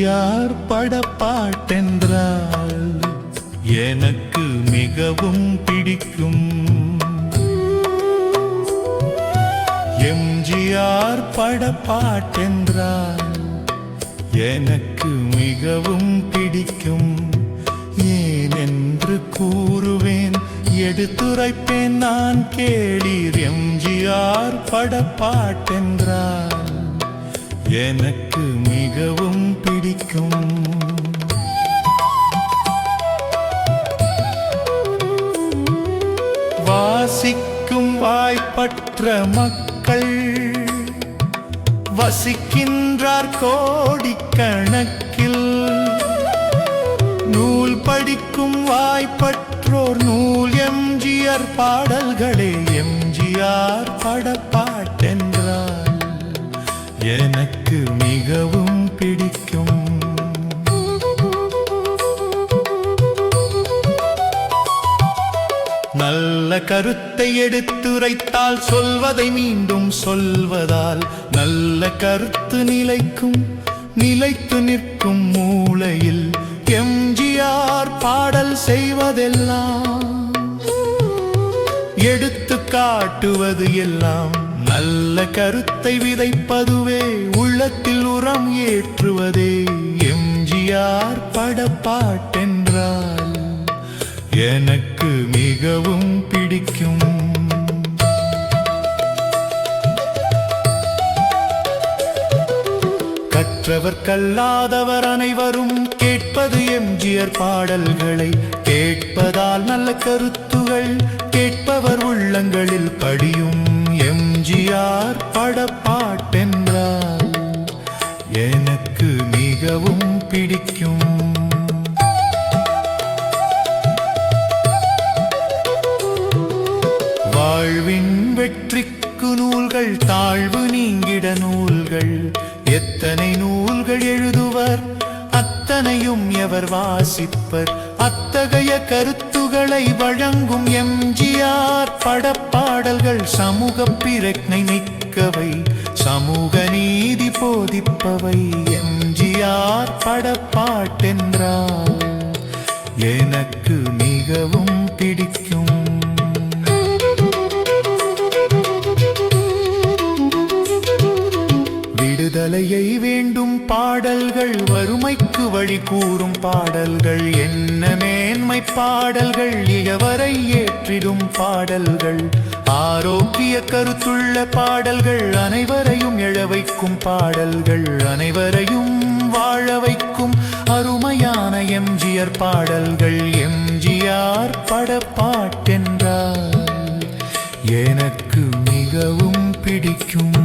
எம்ஜிஆர் படப்பாட்டென்றால் எனக்கு மிகவும் பிடிக்கும். எம்ஜிஆர் படப்பாட்டென்றால் எனக்கு மிகவும் பிடிக்கும். ஏனென்று கூறுவேன் எடுத்துரைப்பேன் நான் கேளீர். எம்ஜிஆர் படப்பாட்டென்றால் எனக்கு மிகவும் பிடிக்கும். வாசிக்கும் வாய்ப்பற்ற மக்கள் வசிக்கின்றார் கோடிக்கணக்கில். நூல் படிக்கும் வாய்ப்பற்றோர் நூல் எம்ஜிஆர் பாடல்களே எம்ஜிஆர் படப்பா மிகவும் பிடிக்கும். நல்ல கருத்தை எடுத்துரைத்தால் சொல்வதை மீண்டும் சொல்வதால் நல்ல கருத்து நிலைக்கும் நிலைத்து நிற்கும் மூளையில் எம்ஜிஆர் பாடல் செய்வதெல்லாம் எடுத்து காட்டுவது எல்லாம் நல்ல கருத்தை விதைப்பதுவே உள்ளத்தில் உரம் ஏற்றுவதே. எம்ஜிஆர் படப்பாட்டென்றால் எனக்கு மிகவும் பிடிக்கும். கற்றவர் கல்லாதவர் அனைவரும் கேட்பது எம்ஜிஆர் பாடல்களை. கேட்பதால் நல்ல கருத்துகள் கேட்பவர் உள்ளங்களில் படியும். எம்ஜிஆர் படப்பாட்டென்றால் எனக்கு மிகவும் பிடிக்கும். வாழ்வின் வெற்றிக்கு நூல்கள் தாழ்வு நீங்கிட நூல்கள். எத்தனை நூல்கள் எழுதுவர்? அத்தனையும் எவர் வாசிப்பர்? அத்தகைய கருத்து புகழை வழங்கும் எம்ஜிஆர் படப்பாடல்கள் சமூக பிரக்னை நிற்கவை சமூக நீதி போதிப்பவை. எம்ஜிஆர் படப்பாட்டென்றால் எனக்கு மிகவும் பிடிக்கும். விடுதலையை வேண்டும் பாடல்கள் வறுமைக்கு வழி கூறும் பாடல்கள் என்ன மேன்மை பாடல்கள் இகவரை ஏற்றிடும் பாடல்கள். ஆரோக்கிய கருத்துள்ள பாடல்கள் அனைவரையும் எழ வைக்கும் பாடல்கள் அனைவரையும் வாழ வைக்கும் அருமையான எம்ஜிஆர் பாடல்கள். எம்ஜிஆர் படப்பாட்டென்றால் எனக்கு மிகவும் பிடிக்கும்.